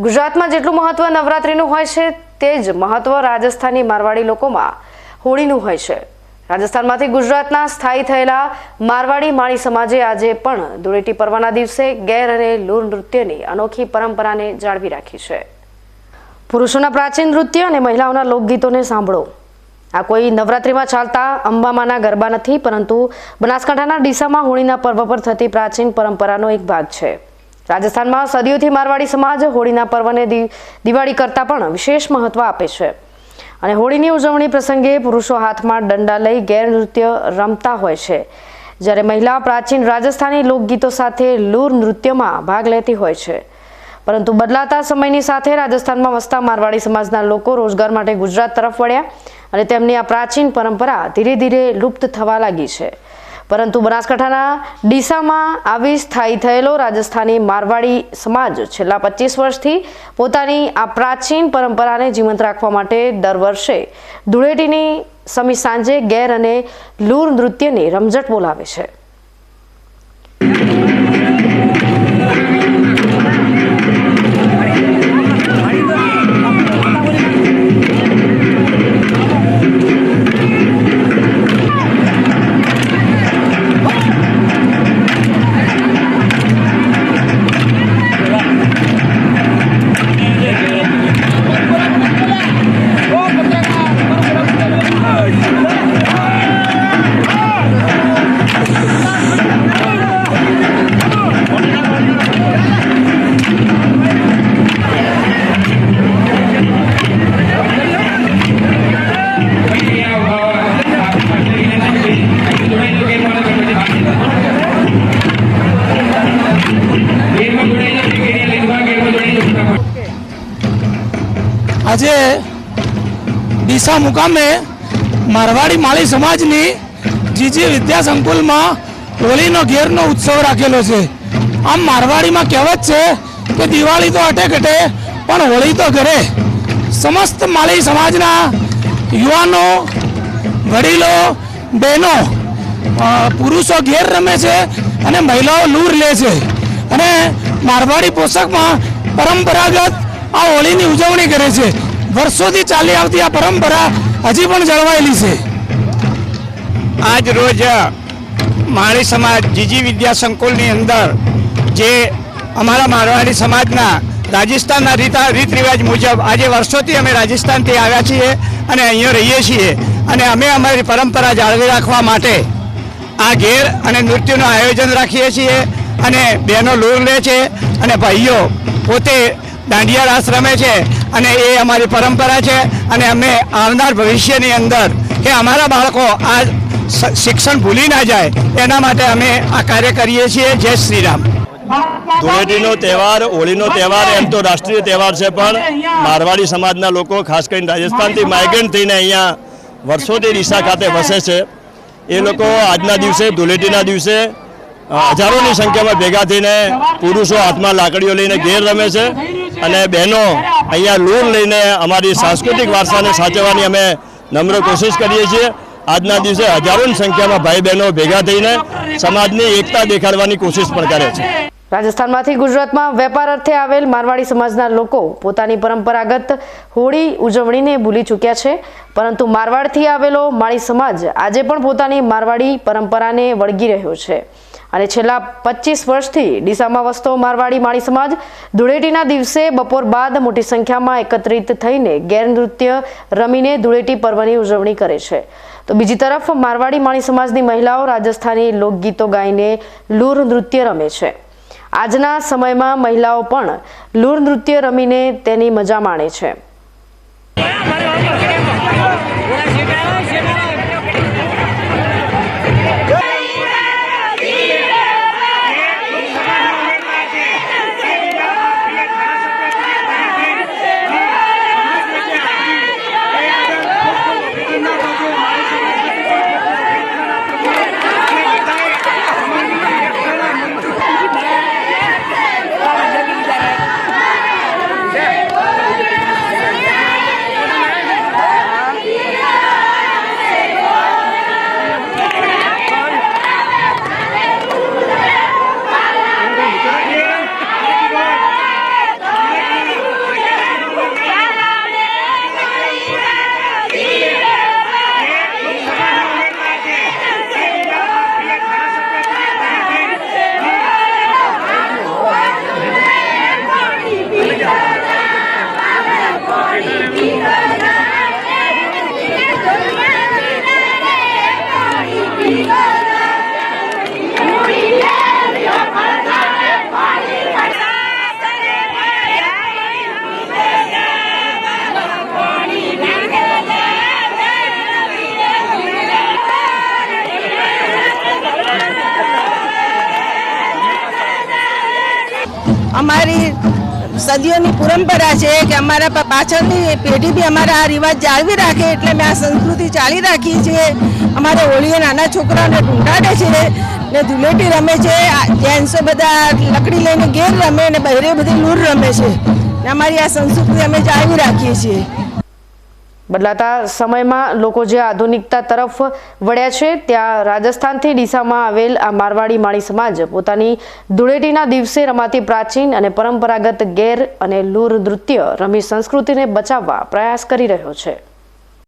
ગુજરાતમાં જેટલું મહત્વ નવરાત્રિનું હોય છે, તે જ મહત્વ રાજસ્થાની મારવાડી લોકોમાં હોળીનું હોય છે. રાજસ્થાનમાંથી ગુજરાતના સ્થાયી થયેલા મારવાડી માળી સમાજે આજે પણ ધૂળેટી પર્વના દિવસે ગેર અને લૂર નૃત્યની અનોખી પરંપરાને જાળવી રાખી છે. પુરુષોના પ્રાચીન નૃત્ય અને મહિલાઓના લોકગીતોને સાંભળો. આ કોઈ નવરાત્રિમાં ચાલતા અંબામાના ગરબા નથી, પરંતુ બનાસકાંઠાના ડીસામાં હોળીના પર્વ પર થતી પ્રાચીન પરંપરાનો એક ભાગ છે. રાજસ્થાનમાં સદીઓથી મારવાડી સમાજ હોળીના પર્વને દિવાળી કરતાં પણ વિશેષ મહત્વ આપે છે. અને હોળીની ઉજવણી પ્રસંગે પુરુષો હાથમાં દંડા લઈ ગેરનૃત્ય રમતા હોય છે. જ્યારે મહિલા પ્રાચીન રાજસ્થાની લોકગીતો સાથે લૂર નૃત્યમાં ભાગ લેતી હોય છે. પરંતુ બદલાતા સમયની સાથે રાજસ્થાનમાં વસતા મારવાડી સમાજના લોકો રોજગાર માટે ગુજરાત તરફ વળ્યા અને તેમની આ પ્રાચીન પરંપરા ધીરે ધીરે લુપ્ત થવા લાગી છે. પરંતુ બનાસકાંઠાના ડીસામાં આવી સ્થાયી થયેલો રાજસ્થાની મારવાડી સમાજ છેલ્લા પચીસ વર્ષથી પોતાની આ પ્રાચીન પરંપરાને જીવંત રાખવા માટે દર વર્ષે ધૂળેટીની સમી સાંજે ગેર અને લૂર નૃત્યની રમઝટ બોલાવે છે. આજે ડીસા મુકામે મારવાડી માળી સમાજની જીજી વિદ્યા સંકુલમાં હોળીનો ઘેરનો ઉત્સવ રાખેલો છે. આમ મારવાડીમાં કહેવત છે કે દિવાળી તો અટે ઘટે, પણ હોળી તો ઘરે. સમસ્ત માળી સમાજના યુવાનો, વડીલો, બહેનો પુરુષો ઘેર રમે છે અને મહિલાઓ લૂર લે છે. અને મારવાડી પોશાકમાં પરંપરાગત આ હોળીની ઉજવણી કરે છે. વર્ષોથી ચાલી આવતી આ પરંપરા હજી પણ જળવાયેલી છે. આજ રોજ માળી સમાજ, જીજી વિદ્યા સંકુલની અંદર જે અમારા મારવાડી સમાજના રાજસ્થાનના રીતા રીત રિવાજ મુજબ આજે વર્ષોથી અમે રાજસ્થાનથી આવ્યા છીએ અને અહીંયા રહીએ છીએ અને અમે અમારી પરંપરા જાળવી રાખવા માટે આ ઘેર અને નૃત્યનું આયોજન રાખીએ છીએ અને બહેનો લૂર લે છે અને ભાઈઓ પોતે દાંડિયા રાસ રમે છે અને એ અમારી પરંપરા છે અને અમે આવનાર ભવિષ્યની અંદર કે અમારા બાળકો આ શિક્ષણ ભૂલી ના જાય એના માટે અમે આ કાર્ય કરીએ છીએ. જય શ્રી રામ. ધૂળેટીનો તહેવાર હોળીનો તહેવાર એમ તો રાષ્ટ્રીય તહેવાર છે પણ મારવાડી સમાજના લોકો ખાસ કરીને રાજસ્થાનથી માઇગ્રેન્ટ થઈને અહીંયા વર્ષોથી ડીસા ખાતે વસે છે. એ લોકો આજના દિવસે ધૂળેટીના દિવસે હજારોની સંખ્યામાં ભેગા થઈને પુરુષો હાથમાં લાકડીઓ લઈને ઘેર રમે છે અને બહેનો અહીંયા લૂર લઈને અમારી સાંસ્કૃતિક વારસાને સાચવવાની અમે નમ્ર કોશિશ કરીએ છીએ. આજના દિવસે હજારોની સંખ્યામાં ભાઈ બહેનો ભેગા થઈને સમાજની એકતા દેખાડવાની કોશિશ પણ કરે છે. રાજસ્થાનમાંથી ગુજરાતમાં વેપાર અર્થે આવેલ મારવાડી સમાજના લોકો પોતાની પરંપરાગત હોળી ઉજવણીને ભૂલી ચૂક્યા છે. પરંતુ મારવાડથી આવેલો માળી સમાજ આજે પણ પોતાની મારવાડી પરંપરાને વળગી રહ્યો છે. અને છેલ્લા પચીસ વર્ષથી ડીસામાં વસતો મારવાડી માળી સમાજ ધૂળેટીના દિવસે બપોર બાદ મોટી સંખ્યામાં એકત્રિત થઈને ગેરનૃત્ય રમીને ધૂળેટી પર્વની ઉજવણી કરે છે. તો બીજી તરફ મારવાડી માળી સમાજની મહિલાઓ રાજસ્થાની લોકગીતો ગાઈને લૂર નૃત્ય રમે છે. આજના સમયમાં મહિલાઓ પણ લૂર નૃત્ય રમીને તેની મજા માણે છે. અમારી સદીઓની પરંપરા છે કે અમારા પાછળની પેઢી બી અમારા આ રિવાજ જાળવી રાખે એટલે મેં આ સંસ્કૃતિ ચાલી રાખી છે. અમારે હોળીએ નાના છોકરાઓને ઢૂંઢાડે છે ને ધૂલેટી રમે છે જેન્ટ્સો બધા લકડી લઈને ઘેર રમે ને બહેરે બધી લૂર રમે છે. ને અમારી આ સંસ્કૃતિ અમે જાળવી રાખીએ છીએ. બદલાતા સમયમાં લોકો જે આધુનિકતા તરફ વળ્યા છે, ત્યાં રાજસ્થાનથી ડીસામાં આવેલ આ મારવાડી માળી સમાજ પોતાની ધૂળેટીના દિવસે રમાતી પ્રાચીન અને પરંપરાગત ગેર અને લૂર નૃત્ય રમી સંસ્કૃતિને બચાવવા પ્રયાસ કરી રહ્યો છે.